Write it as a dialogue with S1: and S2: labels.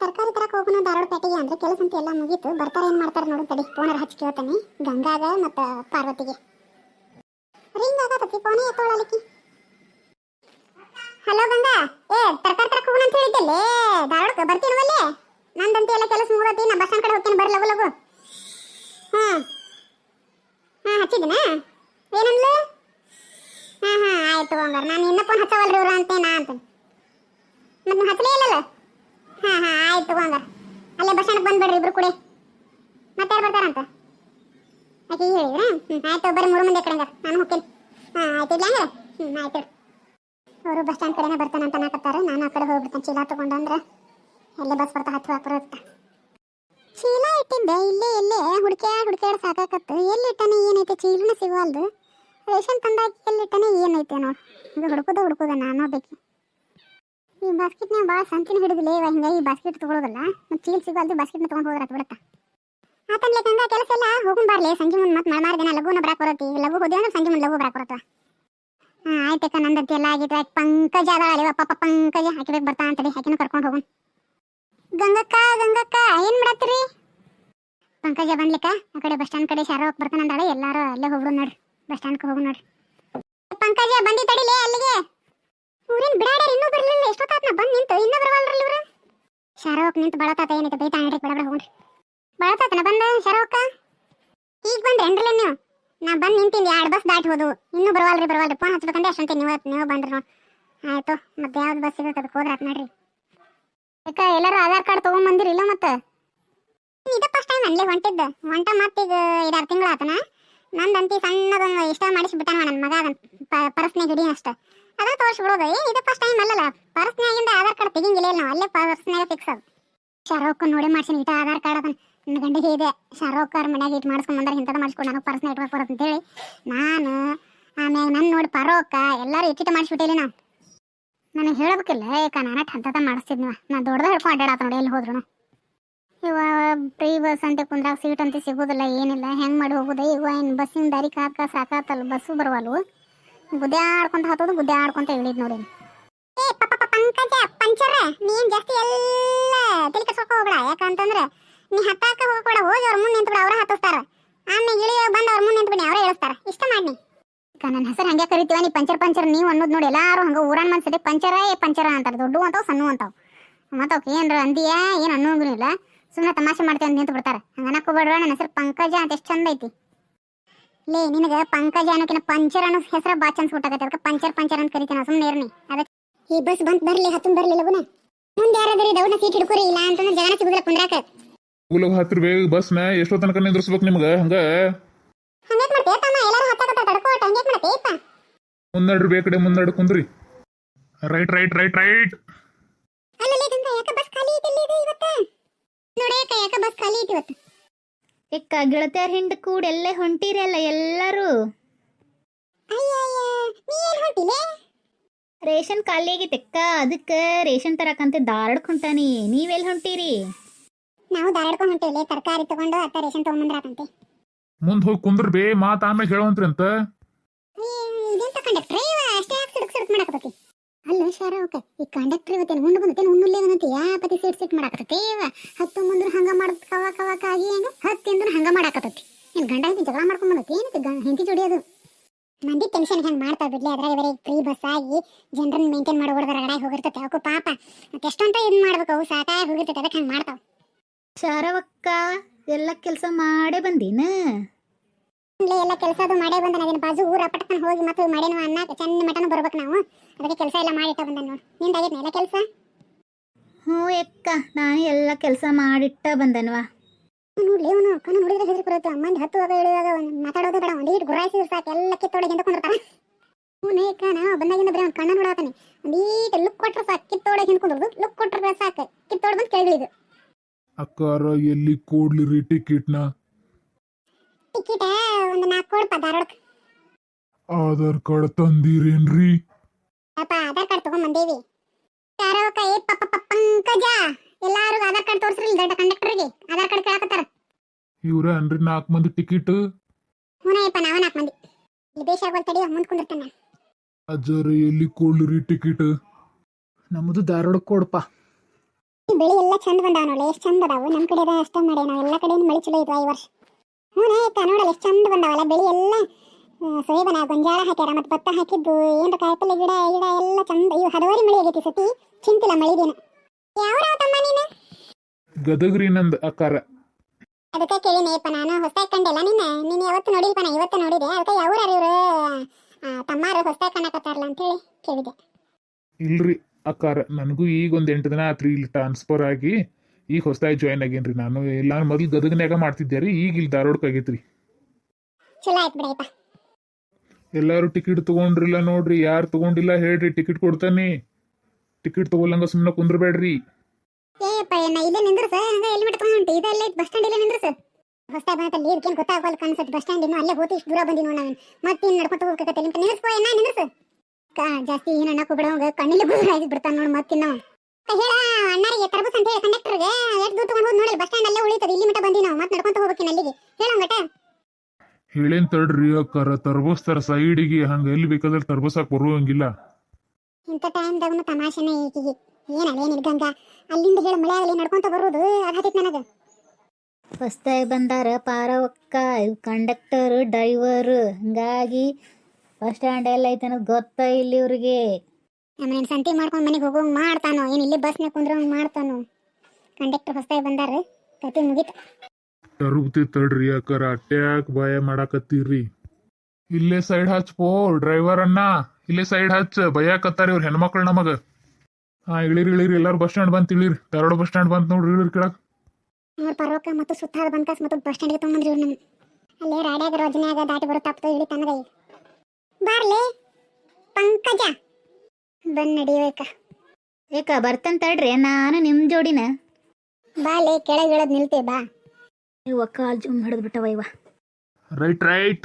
S1: ತರಕಾರಿ ತರಕ ಹೋಗೋಣ ಧಾರವಾಡ ಪೇಟೆಗೆ ಅಂದ್ರೆ ಕೆಲಸ ಅಂತ ಎಲ್ಲ ಮುಗೀತು. ಬರ್ತಾರೆ ಏನ್ ಮಾಡ್ತಾರೆ ನೋಡು ತಡಿ ಫೋನರ್ ಹಚ್ಚಿ ಕೇಳ್ತಾನೆ. ಗಂಗಾಗ ಮತ್ತ ಪಾರ್ವತಿಗೆ. ರಿಂಗ್ ಆಗತ್ತತಿ ಫೋನೇ ಎತ್ತೋಳಲಿಕ್ಕೆ ಹಲೋ ಗಂಗಾ, ಏ ತರಕಾರಿ ತರಕ ಹೋಗೋಣ ಅಂತ ಹೇಳಿದ್ದಲ್ಲೇ ಧಾರವಾಡಕ್ಕೆ ಬರ್ತೀನವಲ್ಲೇ ನಂದಂತೆ ಎಲ್ಲ ಕೆಲಸ ಮುಗತಿ, ನಾ ಬಸ್ ಕಡೆ ಹೋಗ್ತೀನಿ, ಬರ್ರಿ ಲಗು ಹಾ. ಹಾ ಹಚ್ಚಿದಿನ ಏನಂದ್ಲು? ಹಾ ಹಾ, ಆಯ್ತು ಹಂಗಾರೆ ನಾನು ಇನ್ನ ಫೋನ್ ಹಚ್ಚವಲ್ರಿ ಅಂತ ನಾ ಅಂತ ಮತ್ತೆ ಹಚ್ಚಲೇ ಇಲ್ಲಲ್ಲ? ಹಾ ಹಾ, ಆಯ್ತು ಹಂಗಾರ. ಅಲ್ಲೇ ಬಸ್ ಸ್ಟ್ಯಾಂಡ್ ಬಂದ್ಬಿಡ್ರಿ ಇಬ್ರು ಕೂಡಿ. ಮತ್ತೆ ಯಾರು ಬರ್ತಾರಂತ? ಆಕೆ ಈಗ ಹೇಳಿದ್ರ? ಹ್ಞೂ ಆಯ್ತು ಬರ್ರಿ ಮೂರು ಮಂದಿ ಕಡೆಂಗ ನಾನು ಹೋಗ್ತೀನಿ. ಹಾ, ಆಯ್ತು ಇಲ್ಲ ಹಂಗಾರ? ಹ್ಞೂ ಆಯ್ತು ಅವರು ಬಸ್ ಸ್ಟ್ಯಾಂಡ್ ಕಡೆನೇ ಬರ್ತಾನಂತ ನಾಕತ್ತಾರ ನಾನು ಆ ಕಡೆ ಹೋಗ್ಬಿಡ್ತೇನೆ. ಚೀಲ ತಗೊಂಡಂದ್ರೆ ಎಲ್ಲೇ ಬಸ್ ಬರ್ತಾ ಹತ್ತು ಬರುತ್ತೆ. ಚೀಲ ಇಟ್ಟಿದ್ದೆ ಇಲ್ಲೇ ಇಲ್ಲೇ. ಹುಡ್ಕ್ಯಾಡ್ ಹುಡ್ಕ್ಯಾಡ್ ಸಾಕಾಕತ್ತು. ಎಲ್ಲಿ ಇಟ್ಟನೆ ಏನೈತೆ? ಚೀಲನ ಸಿಗವಲ್ದು. ರೇಷನ್ ತಂದಾಕಿ ಎಲ್ಲಿಟ್ಟನೆ? ಏನೈತೆ ನೋಡಿ ಇದು ಹುಡುಕುದ ಹುಡ್ಕೋದ ನಾನು ಬೇಕು. ಈ ಬಾಸ್ಕೆಟ್ನಾಗ ಭಾಳ ಸಂತಿನ ಹಿಡಿದಿಲ್ಲ ಇವ ಈ ಬಾಸ್ಕೆಟ್ ತಗೊಳ್ಳೋದಲ್ಲ ಮತ್ತೆ ಚೀಲ್ ಸಿಗಲ್ದು ಬಾಸ್ಕೆಟ್ನ ತೊಗೊಂಡು ಹೋಗ್ರ ಬಿಡತ್ತ. ಆತನ್ಲೆ ತಂದ ಕೆಲಸ ಎಲ್ಲ ಹೋಗುನ್ ಬಾರ್ಲೆ, ಸಂಜೆ ಮುಂದೆ ಮತ್ತೆ ಮಳೆ ಮಾರ್ದಿನ ಲಘುನ ಬರಾಕ್ ಬರತ್ತಿ. ಲಘು ಹೋದ್ವಿ ಅಂದ್ರೆ ಸಂಜೆ ಮುಂದೆ ಲಘು ಬರಾಕ್ ಬರತ್ತ ಹಾ ಆಯ್ತಕ್ಕ ನಂದಂತಿ ಎಲ್ಲ ಆಗಿತ್ತು. ಪಂಕಜ ಅದ ಅಳಿವ ಪಾಪ ಪಂಕಜ ಹಾಕಿಬೇಕು ಬರ್ತಾ ಅಂತಡಿ ಹಾಕಿನ ಕರ್ಕೊಂಡು ಹೋಗುನ್. ಗಂಗಕ್ಕ ಗಂಗಕ್ಕ, ಏನ್ ಮಾಡತ್ತೀರಿ? ಪಂಕಜ ಬಂದ್ಲಿಕ್ಕ? ಆ ಕಡೆ ಬಸ್ ಸ್ಟ್ಯಾಂಡ್ ಕಡೆ ಶಾರ ಹೋಗಿ ಬರ್ತಾನೆ ಅಂದಾಳೆ ಎಲ್ಲಾರು ಅಲ್ಲೇ ಹೋಗ್ರು ನೋಡ್ರಿ. ಬಸ್ ಸ್ಟ್ಯಾಂಡ್ಗೆ ಹೋಗು ನೋಡ್ರಿ. ಪಂಕಜ ಬಂದಿ ತಡಿಲೇ ಅಲ್ಲಿಗೆ? ಊರಿನ ಬಿಡಾಡ್ಯಾರ, ಇನ್ನೂ ಬರ್ಲಿಲ್ಲ. ಎಷ್ಟೊತ್ತಾತ್ನ ಬಂದ್ ನಿಂತು, ಇನ್ನೂ ಬರವಲ್ರಲ್ಲ ಇವ್ರು? ಶರೋಕ್ ನಿಂತು ಬಳತಾತ, ಏನೈತೆ ಬೈತಾ ನಡ್ರಿ ಬಡಬಡ ಬಡ ಹೋಗ್ರಿ. ಬಳತಾತನ ಬಂದ ಶರೋಕ? ಈಗ ಬಂದ್ರೇನ್ರಲ್ಲ ನೀವು? ನಾ ಬಂದ್ ನಿಂತಿಂದ ಎರಡು ಬಸ್ ದಾಟಿ ಹೋದು ಇನ್ನೂ ಬರವಲ್ರಿ ಬರವಲ್ರಿ. ಫೋನ್ ಹಚ್ಬೇಕಂದ್ರೆ ಅಷ್ಟಂತೆ ನೀವು ನೀವು ಬಂದ್ರಿ ನೋಡಿ. ಆಯ್ತು, ಮತ್ತೆ ಯಾವ್ದು ಬಸ್ ಸಿಗುತ್ತೆ ಅದಕ್ಕೆ ಹೋದ್ರಾತ್ ನೋಡ್ರಿ. ಯಾಕ, ಎಲ್ಲರೂ ಆಧಾರ್ ಕಾರ್ಡ್ ತೊಗೊಂಬಂದಿರಿ ಇಲ್ಲ ಮತ್ತೆ? ಇದ ಫಸ್ಟ್ ಟೈಮ್ ಅಲ್ಲೇ ಹೊಂಟಿದ್ದ. ಹೊಂಟ ಮತ್ತೀಗ ಐದಾರು ತಿಂಗಳು ಆತನ. ನಂದಂತಿ ಸಣ್ಣದೊಂದು ಇಷ್ಟ ಮಾಡಿಸ್ಬಿಟ್ಟಾನ ನನ್ನ ಮಗ ಅದನ್ನ ಪರ್ಸ್ನಾಗ ಹಿಡಿ ಅಷ್ಟ. ಅದ ತೋರಿಸ್ಬಿಡೋದು. ಏ, ಇದು ಫಸ್ಟ್ ಟೈಮ್ ಅಲ್ಲಲ್ಲ? ಪರ್ಸ್ನಾಗಿಂದ ಆಧಾರ್ ಕಾರ್ಡ್ ತೆಗಿಂಗಿಲ್ಲ ನಾವು. ಅಲ್ಲೇ ಪರ್ಸ್ನಾಗ ಫಿಕ್ಸ್ ಅದು. ಶಾರೋಕ್ ನೋಡಿ ಮಾಡ್ಸಿನಿ. ಇಟ ಆಧಾರ್ ಕಾರ್ಡ್ ಅದನ್ನ. ನನ್ನ ಗಂಡಿಗೆ ಇದೆ. ಶಾರೋಕ್ ಅವ್ರ ಮನ್ಯಾಗ ಇಟ್ ಮಾಡ್ಸ್ಕೊಂಡ್ ಬಂದ್ರೆ ಇಂಥದ್ದು ಮಾಡಿಸ್ಕೊಂಡು. ನನಗೆ ಪರ್ಸ್ನ ಇಟ್ಬೇಕು ಬರುತ್ತೆ ಅಂತೇಳಿ ನಾನು ಆಮೇಲೆ ನನ್ನ ನೋಡಿ ಪರೋಕ ಎಲ್ಲರೂ ಇಟ್ಟಿಟ್ಟು ಮಾಡಿಸ್ಬಿಟ್ಟಿಲ್ಲ ನಾವು. ನನಗೆ ಹೇಳಬೇಕಿಲ್ಲ. ಏಕ ನಾನು ಹಂತದ ಮಾಡಿಸ್ತಿದ್ನ. ನಾ ದೊಡ್ಡದ ಅಡ್ಡಾಡತ್ತ ನೋಡಿ. ಎಲ್ಲಿ ಹೋದ್ರು ಇವ ಫ್ರೀ ಬಸ್ ಅಂತ ಕುಂದ್ರಾಗ ಸೀಟ್ ಅಂತ ಸಿಗೋದಿಲ್ಲ, ಏನಿಲ್ಲ. ಹೆಂಗ್ ಮಾಡಿ ಹೋಗೋದು? ಇವ ಏನು ಬಸ್ಸಿನ ದಾರಿ ಕಾಕ ಸಾಕಾತಲ್ಲ ಬಸ್ಸು ಬರವಲ್ವು ಗುದ್ಯಾಡ್ಕೊಂತ ಹತ್ತೋದು ಗುದ್ದಾಡ್ಕೊಂತ ಇಳಿದ್ ನೋಡಿ ಏ, ಪಪ್ಪ ಪಂಕಜ ಪಂಚರ ನೀನ್ ಜಾಸ್ತಿ ಎಲ್ಲ ತಲೆ ಕಟ್ಸೋಕ ಹೋಗ್ಬೇಡ. ಯಾಕಂತಂದ್ರೆ ನೀ ಹತ್ತಾಕ ಹೋಗ್ಬೇಡ, ಹೋಗಿ ಅವ್ರ ಮುಂದೆ ನಿಂತ್ಬಿಡ, ಅವ್ರ ಹತ್ತಿಸ್ತಾರ. ಆಮೇಲೆ ಇಳಿ, ಬಂದು ಅವ್ರ ಮುಂದೆ ನಿಂತ್ಬಿಡಿ, ಅವರೇ ಇಳಿಸ್ತಾರ. ಇಷ್ಟ ಮಾಡಿ ನನ್ನ ಹೆಸರು ಹಂಗೆ ಕರಿತೀವ, ನೀ ಪಂಚರ್ ಪಂಚರ್, ನೀವು ಅನ್ನೋದು ನೋಡಿ ಎಲ್ಲಾರು ಹಂಗ ಊರನ್ ಮನ್ಸದೆ ಪಂಚರ ಪಂಚರ ಅಂತಾರೆ. ದೊಡ್ಡ ಅಂತಾವ್, ಸಣ್ಣ ಅಂತಾವ್. ಮತ್ತವ್ ಏನ್ರ ಅಂದಿಯ, ಏನು ಅನ್ನೋಂಗಿಲ್ಲ ಸುಮ್ಮನೆ ತಮಾಷೆ ಮಾಡ್ತೇವೆ ಅಂತ ನಿಂತು ಬಿಡ್ತಾರೆ ಹಂಗ ನನ್ನ ಹೆಸರು ಪಂಕಜ ಅಂತ, ಎಷ್ಟು ಚಂದ ಐತಿ. ಲೇ ನಿನಗ ಪಂಕಜ ಅನ್ನೋಕಿನ ಪಂಚರ್ ಅನ್ನೋ ಹೆಸರ ಬಾ ಚಂದ ಅದಕ್ಕೆ ಪಂಚರ್ ಪಂಚರ್ ಅಂತ ಕರಿತೀನಿ ಸುಮ್ಮನೆ ಇರ್ನಿ. ಅದಕ್ಕೆ ಈ ಬಸ್ ಬಂತ್ ಬರ್ಲಿ ಹತ್ತು ಬರ್ಲಿ ಲಗುನ? ಮುಂದೆ ಯಾರಾದ್ರೂ ದೌಡ ಸೀಟ್ ಹಿಡ್ಕೊರಿ ಇಲ್ಲ ಅಂತಂದ್ರೆ ಜಗನ ಸಿಗುದಿಲ್ಲ ಕುಂದ್ರಾಕ
S2: ಮೂಲಗ ಹತ್ತಿರ ಬೇಗ ಬಸ್ನ ಎಷ್ಟೋ ತನಕ ನಿಂದ್ರಿಸ್ಬೇಕು ನಿಮ್ಗೆ ಹಂಗ?
S1: ಹಂಗೇಕ್ ಮಾಡ್ತೇ ತಮ್ಮ ಎಲ್ಲಾರು ಹತ್ತಾಕತ್ತ ಹಂಗ ಹಂಗೇಕ್ ಮಾಡ್ತೇಪ್ಪ
S2: ಮುನ್ನಡ್ರಿ ಬೇಕಡೆ ಮುನ್ನಡ್ ಕುಂದ್ರಿ. ರೈಟ್ ರೈಟ್ ರೈಟ್ ರೈಟ್
S1: ಅಲ್ಲ ಲೇ ಗಂಗಾ ಯಾಕ ಬಸ್ ಖಾಲಿ ಇದೆ ಇಲ್ಲಿ ಇವತ್ತ? ನೋಡೇ ಯಾಕ ಯಾಕ ಬಸ್ ಖಾಲಿ ಐತಿ ಇವತ್ತು?
S3: ಎಕ್ಕ ಗೆಳತಿಯರ್ ಹಿಂಡ್ ಕೂಡ ಎಲ್ಲೇ ಹೊಂಟಿರಲ್ಲ ಎಲ್ಲರೂ? ರೇಷನ್ ಖಾಲಿ ಆಗೈತೆಕ್ಕ ಅದಕ್ಕೆ ರೇಷನ್ ತರಕಂತ ಧಾರವಾಡಕ್ಕೆ ಹೊಂಟಾನಿ. ನೀವೆಲ್ಲಿ ಹೊಂಟಿರಿ?
S1: ನಾವು ದಾರಾಡ್ಕೊಂಡ್ ಹೊಂಟಿಲ್ಲ ತರಕಾರಿ ತಗೊಂಡು ಅತ್ತ ರೇಷನ್ ತಗೊಂಬಂದ್ರಾತಂತೆ
S2: ಮುಂದ್ ಹೋಗಿ ಕುಂದ್ರ ಬೇ ಮಾತ ಆಮೇಲೆ ಹೇಳುವಂತ್ರಿ ಅಂತ.
S1: ಇದೆಂತ ಕಂಡಕ್ಟ್ರಿ ಅಷ್ಟೇ ಸುಡುಕ್ ಸುಡುಕ್ ಸಿಡುಕ್ ಮಾಡಾಕತ್ತೈತಿ. ಅಲ್ಲ ಓಕೆ ಈ ಕಂಡಕ್ಟರ್ ಇವತ್ತೇನು ಉಂಡು ಬಂದತೇನು ಉಣ್ಣುಲ್ಲೇ ಬಂದಂತೆ ಯಾ ಪತಿ ಸೀಟ್ ಸೀಟ್ ಮಾಡಾಕತ್ತೇವ ಹತ್ತು ಮುಂದ್ರ ಹಂಗ ಮಾಡದ್ ಕವ ಕವಾಕ ಕಾಗಿ ಹೆಂಗ? ಹತ್ತು ಅಂದ್ರ ಹಂಗ ಮಾಡಾಕತ್ತೈತಿ. ಏನ್ ಗಂಡ ಹಿಂದಿ ಜಗಳ ಮಾಡ್ಕೊಂಡ್ ಬಂದತಿ? ಗಂಡ, ಹೆಂಡತಿ ಜೋಡಿ ಮಂದಿ ಟೆನ್ಷನ್ ಹೆಂಗೆ ಮಾಡ್ತಾ ಬಿಡ್ಲಿ? ಅದ್ರಾಗ ಬೇರೆ ಫ್ರೀ ಬಸ್ ಆಗಿ ಜನರನ್ನ ಮೇಂಟೈನ್ ಮಾಡಿ ಹೊಡೆದ್ರ ಗಡಾಗಿ ಹೋಗಿರ್ತೈತೆ. ಅವಕ್ಕೂ ಪಾಪ ಎಷ್ಟಂತ ಇದ್ ಮಾಡ್ಬೇಕು ಅವು? ಸಾಕಾಗಿ ಹೋಗಿರ್ತೈತೆ ಅದಕ್ಕೆ ಹಂಗೆ ಮಾಡ್ತಾವ?
S3: ಶಾರವಕ್ಕ, ಎಲ್ಲ ಕೆಲಸ ಮಾಡೇ ಬಂದಿನ?
S1: ಎಲ್ಲ ಕೆಲಸ ಅದು ಮಾಡೇ ಬಂದ ನಾವೇನು ಬಾಜು ಊರ ಪಟಕನ ಹೋಗಿ ಮತ್ತೆ ಮಾಡೇನು ಅನ್ನ ಚೆನ್ನ ಮಟನ ಬರ್ಬೇಕು ನಾವು. ಅದಕ್ಕೆ ಕೆಲಸ ಎಲ್ಲ ಮಾಡಿಟ್ಟ ಬಂದ ನೋಡು. ನಿಂದಾಗೈತೆ ಎಲ್ಲ ಕೆಲಸ?
S3: ಹ್ಞೂ ಎಕ್ಕ ನಾನು ಎಲ್ಲ ಕೆಲಸ ಮಾಡಿಟ್ಟ ಬಂದನ್ವಾ.
S1: ನೋಡ್ಲಿ ಅವನು ಅಕ್ಕನ ನೋಡಿದ್ರೆ ಹೆದರಿ ಬರುತ್ತೆ. ಮಂದಿ ಹತ್ತುವಾಗ ಹೇಳಿದಾಗ ಮಾತಾಡೋದು ಬೇಡ ಒಂದೀಟ್ ಇಟ್ಟು ಗುರಾಯಿಸಿದ್ರೆ ಸಾಕು. ಎಲ್ಲ ಕಿತ್ತೋಡಿ ಹಿಂದೆ ಕುಂದಿರ್ತಾನೆ ಹ್ಞೂ ಏಕ ನಾ ಬಂದಾಗಿಂದ ಬರೀ ಅವ್ನು ಕಣ್ಣ ನೋಡಾತಾನೆ. ಒಂದೀಟ್ ಲುಕ್ ಕೊಟ್ರೆ ಸಾಕು ಕಿತ್ತೋಡಿ ಹಿಂದೆ ಕುಂದ್ರದು ಲುಕ್ ಕೊಟ್ರೆ ಸಾಕು. ಕಿತ್ತೋಡಿ ಬಂದು ಕೆಳಗಿಳಿದು.
S2: ಅಕ್ಕಾರ ಎಲ್ಲಿ ಕೊಡ್ಲಿರಿ ಟಿಕೆಟ್ನ
S1: ಟಿಕೆಟ್ ಒಂದು ನಾಲ್ಕು ಕೊಡಪ್ಪ ಧಾರವಾಡಕ್ಕೆ.
S2: ಆಧಾರ್ ಕಾರ್ಡ್ ತಂದಿರೇನ್ರಿ?
S1: ಅಪ್ಪ ಆಧಾರ್ ಕಾರ್ಡ್ ತಗೊಂಡ್ ಬಂದೇವಿ. ಏ ಕೈ ಪಪ್ಪ ಪಂಕಜ. ಎಲ್ಲಾರು ಆಧಾರ್ ಕಾರ್ಡ್ ತೋರಿಸ್ರಿ ದೊಡ್ಡ ಕಂಡಕ್ಟರ್ಗೆ ಆಧಾರ್ ಕಾರ್ಡ್ ಕೇಳಕತ್ತಾರ.
S2: ಇವ್ರ ಅನ್ರಿ ನಾಲ್ಕು ಮಂದಿ ಟಿಕೆಟ್?
S1: ಹೂನಯ್ಯಪ್ಪ ನಾವ ನಾಲ್ಕು ಮಂದಿ. ಇಲ್ಲಿ ದೇಶ ಆಗೋಲ್ ತಡಿ ಮುಂದ್ ಕುಂದಿರ್ತಾನ
S2: ಅಜ್ಜರ ಎಲ್ಲಿ ಕೊಡ್ಲಿರಿ ಟಿಕೆಟ್?
S4: ನಮ್ಮದು ಧಾರವಾಡಕ್ಕೆ ಕೊಡಪ್ಪ
S1: ಬೆಳೆ ಎಲ್ಲ ಚಂದ ಬಂದಾವ ನೋಡಿ ಎಷ್ಟು ಚಂದ ಅದಾವ. ನಮ್ಮ ಕಡೆ ಅಷ್ಟೇ ಮಾಡಿ ನಾವು ಎಲ್ಲ ಕಡೆ ಮಳೆ ಚಲೋ ಇದ್ವಾ ಈ ವರ್ಷ. ಅಕ್ಕ ನೋಡಲ್ಲ ಎಷ್ಟು ಚಂದ ಬಂದಾವಲ್ಲ ಬೆಳಿ ಎಲ್ಲ ಸೋಯಬನ ಗೊಂಜಾಳ ಹಾಕ್ಯಾರ ಮತ್ತು ಭತ್ತ ಹಾಕಿದ್ದು ಏನ್ರ ಕಾಯಿಪಲ್ಲೆ ಗಿಡ ಗಿಡ ಎಲ್ಲ ಚಂದ. ಇವು ಹದವಾರಿ ಮಳೆ ಆಗೈತಿ ಸತಿ ಚಿಂತಿಲ್ಲ ದಿನ. ಯಾವ ತಮ್ಮ ನೀನು?
S2: ಗದಗ್ರಿ ನಂದ್ ಅಕ್ಕಾರ.
S1: ಅದಕ್ಕೆ ಕೇಳಿನೇಪ್ಪ ನಾನು ಹೊಸದಾಗಿ ಕಂಡಿಲ್ಲ ನಿನ್ನ. ನೀನು ಯಾವತ್ತು ನೋಡಿಲ್ಪ ನಾ ಇವತ್ತು ನೋಡಿದೆ. ಅದಕ್ಕೆ ಯಾವ್ರ ಇವರು ತಮ್ಮಾರು ಹೊಸದಾಗಿ ಕಾಣಕತ್ತಾರಲ್ಲ ಅಂತೇಳಿ ಕೇಳಿದೆ.
S2: ಇಲ್ರಿ ಅಕ್ಕಾರ ನನಗೂ ಈಗ ಒಂದ್ ಎಂಟು ದಿನ ಆತ್ರಿ ಇಲ್ಲಿ ಟ್ರಾನ್ಸ್ಫರ್ ಆಗಿ. ಈಗ ಹೊಸದಾಗಿ ಜಾಯ್ನ್ ಆಗೇನ್ರಿ ನಾನು. ಇಲ್ಲ ಮೊದಲು ಗದಗನ್ಯಾಗ ಮಾಡ್ತಿದ್ದೆ ರೀ ಈಗ ಇಲ್ಲಿ ಧಾರವಾಡಕ್ಕೆ ಆಗೈತ್ರಿ.
S1: ಚಲೋ ಆಯ್ತು ಬಿಡಪ್ಪ
S2: ಎಲ್ಲಾರು ಟಿಕೆಟ್ ತಗೊಂಡ್ರಿಲ್ಲ ನೋಡ್ರಿ ಯಾರು ತಗೊಂಡಿಲ್ಲ ಹೇಳ್ರಿ ಟಿಕೆಟ್ ಕೊಡ್ತಾನೆ. ಟಿಕೆಟ್ ತಗೊಳ್ಳಂಗ ಸುಮ್ಮನೆ ಕುಂದ್ರಬೇಡ್ರಿ.
S1: ಏಪ್ಪ ನಾ ಇಲ್ಲೇ ನಿಂದ್ರಸ ಹಂಗ ಹೆಲ್ಮೆಟ್ ತಗೊಂಡು ಇದೆಲ್ಲ ಬಸ್ ಸ್ಟ್ಯಾಂಡ್ ಇಲ್ಲೇ ನಿಂದ್ರಸ ಹೊಸದಾಗಿ ಬಂತಲ್ಲಿ ಇದಕ್ಕೇನು ಗೊತ್ತಾಗಲ್ಲ ಕಾಣಿಸುತ್ತೆ ಬಸ್ ಸ್ಟ್ಯಾಂಡ್ ಇನ್ನು ಅಲ್ಲೇ ಇಷ್ಟು ದೂರ ಬಂದಿ ನೋಡಿ ನಾನು ಮತ್ತೆ ಇನ್ನು ನಡ್ಕೊತ ಹೋಗ್ಬೇಕತ್ತೆ ನಿಮ್ಗೆ ನಿಂದ್ರಸ್ಕೋ ಏನ ನಿಂದ್ರಸ ಕಾ ಜಾಸ್ತಿ ಏನು ಅನ್ನಕ್ಕೆ ಬಿಡೋಂಗ ಕಣ್ಣಿಲ್ಲ ಬಿಡ್ತಾನ ಬಿಡ್ತಾನೆ ನೋಡಿ ಮತ್ತೆ ನಾವು ಹೇಳ ಅಣ್ಣರಿಗೆ ತರಬಸ್ ಅಂತ ಹೇಳಿ ಎಷ್ಟು ದೂರ ತಗೊಂಡು ಹೋಗಿ ನೋಡಿ ಬಸ್ ಸ್ಟ್ಯಾಂಡ್ ಅಲ್ಲೇ ಉಳಿತದೆ ಇಲ್ಲಿ ಮಟ್ಟ ಬಂದಿ ನಾವು ಮತ್ತೆ ನಡ್ಕೊಂತ ಹೋಗ್ಬೇಕಿನ ಅಲ್ಲಿಗೆ ಹೇಳಂಗಟ
S2: ಹೇಳೇನ್ ತಡ್ರಿ ಅಕ್ಕಾರ ತರ್ಬೋಸ್ತಾರ ಸೈಡಿಗೆ ಹಂಗ ಎಲ್ಲಿ ಬೇಕಾದ್ರೆ ತರ್ಬೋಸಾಕ್ ಬರುವಂಗಿಲ್ಲ.
S1: ಇಂಥ ತಮಾಷೆನೇ ಈಕಿಗೆ. ಗಂಗಾ? ಅಲ್ಲಿಂದ ಹೇಳ ಮಳೆ ಆಗಲಿ ನಡ್ಕೊಂತ ಬರೋದು ಅದಾತಿತ್ತು ನನಗೆ.
S3: ಹೊಸ್ದಾಗಿ ಬಂದಾರ ಪಾರವಕ್ಕ ಕಂಡಕ್ಟರ್ ಡ್ರೈವರ್ ಹಂಗಾಗಿ ಬಸ್ ಸ್ಟ್ಯಾಂಡ್ ಎಲ್ಲ ಐತೆ ಅನ್ನೋದು ಗೊತ್ತ ಇಲ್ಲಿ ಇವ್ರಿಗೆ?
S1: ಸಂತಿ ಮಾಡ್ಕೊಂಡು ಮನೆಗೆ ಹೋಗೋಂಗ್ ಮಾಡ್ತಾನೋ? ಏನ್ ಇಲ್ಲಿ ಬಸ್ನಾಗ ಕುಂದ್ರಂಗ್ ಮಾಡ್ತಾನೋ? ಕಂಡಕ್ಟರ್ ಹೊಸದಾಗಿ ಬಂದಾರ ಕತೆ ಮುಗೀತು.
S2: ತರುಗ್ತಿ ತಡ್ರಿ ಅಕ್ಕಾರ. ಅಟ್ಯಾಕ್ ಭಯ ಮಾಡಾಕತ್ತೀರಿ. ಇಲ್ಲೇ ಸೈಡ್ ಹಚ್ ಪೋ ಡ್ರೈವರ್ ಅಣ್ಣ. ಇಲ್ಲೇ ಸೈಡ್ ಹಚ್. ಭಯಕತ್ತಾರ ಇವ್ರ ಹೆಣ್ಮಕ್ಳು ನಮಗ. ಹಾ ಇಳಿರಿ ಇಳಿರಿ. ಎಲ್ಲಾರು ಬಸ್ ಸ್ಟ್ಯಾಂಡ್ ಬಂತ ಇಳಿರಿ. ಧಾರವಾಡ ಬಸ್ ಸ್ಟ್ಯಾಂಡ್ ಬಂತ ನೋಡ್ರಿ ಇಳಿರಿ ಕೆಳಗ್.
S1: ಅವ್ರ ಪರ್ವಕ ಮತ್ತು ಸುತ್ತಾರ ಬಂದ್ಕಾಸ್ ಮತ್ತು ಬಸ್ ಸ್ಟ್ಯಾಂಡ್ಗೆ ತೊಗೊಂಬಂದ್ರಿ ಇವ್ರು ನಮ್ಮ ಅಲ್ಲೇ ರಾಡ್ಯಾಗ ರೋಜನ್ಯಾಗ ದಾಟಿ ಬರುತ್ತಾಪ್ತು ಇಳಿ ತನಗ ಬಾರ್ಲೆ ಪಂಕಜ. ಬಂದ್ ನಡಿಬೇಕ
S3: ಏಕ. ಬರ್ತಂತ ತಡ್ರಿ. ನಾನು ನಿಮ್ಮ ಜೋಡಿನ.
S1: ಬಾ ಕೆಳಗೆ ಕೆಳಗಿಳದ್ ನಿಲ್ತೇ ಬಾ.
S3: ಇವ ಕಾಲ್ ಜುಮ್ ಹಿಡಿದು ಬಿಟ್ಟವ ಇವ.
S2: Right right